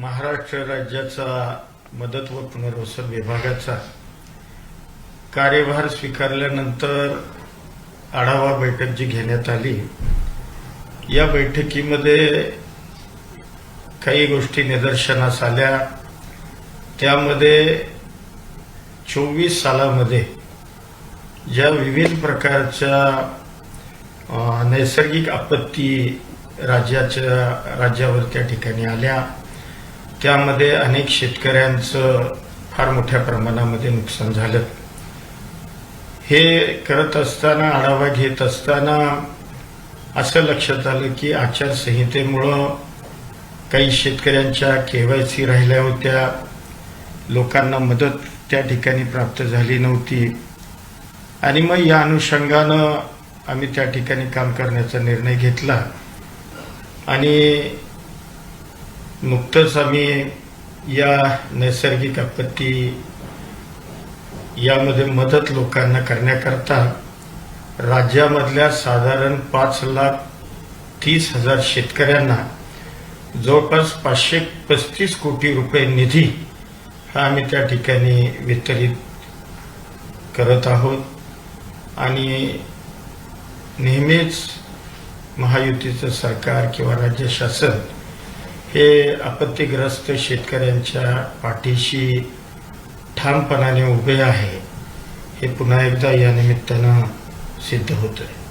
महाराष्ट्र राज्याचा मदत व पुनर्वसन विभागाचा कार्यभार स्वीकारल्यानंतर आढावा बैठक जी घेण्यात आली या बैठकीमध्ये काही गोष्टी निदर्शनास आल्या. त्यामध्ये चोवीस सालामध्ये ज्या विविध प्रकारच्या नैसर्गिक आपत्ती राज्याच्या राज्यावर त्या ठिकाणी आल्या. त्यामध्ये अनेक शेतकऱ्यांचं फार मोठ्या प्रमाणामध्ये नुकसान झालं. हे करत असताना आढावा घेत असताना असं लक्षात आलं की आचारसंहितेमुळं काही शेतकऱ्यांच्या के वाय सी राहिल्या होत्या. लोकांना मदत त्या ठिकाणी प्राप्त झाली नव्हती. आणि मग या अनुषंगानं आम्ही त्या ठिकाणी काम करण्याचा निर्णय घेतला. आणि नुकतंच आम्ही या नैसर्गिक आपत्ती यामध्ये मदत लोकांना करण्याकरता राज्यामधल्या साधारण पाच लाख तीस हजार शेतकऱ्यांना जवळपास पाचशे पस्तीस कोटी रुपये निधी हा आम्ही त्या ठिकाणी वितरित करत आहोत. आणि नेहमीच महायुतीचं सरकार किंवा राज्य शासन हे आपत्तीग्रस्त शेतकऱ्यांच्या पाठीशी ठामपणाने उभे आहे हे पुन्हा एकदा या निमित्तानं सिद्ध होतं आहे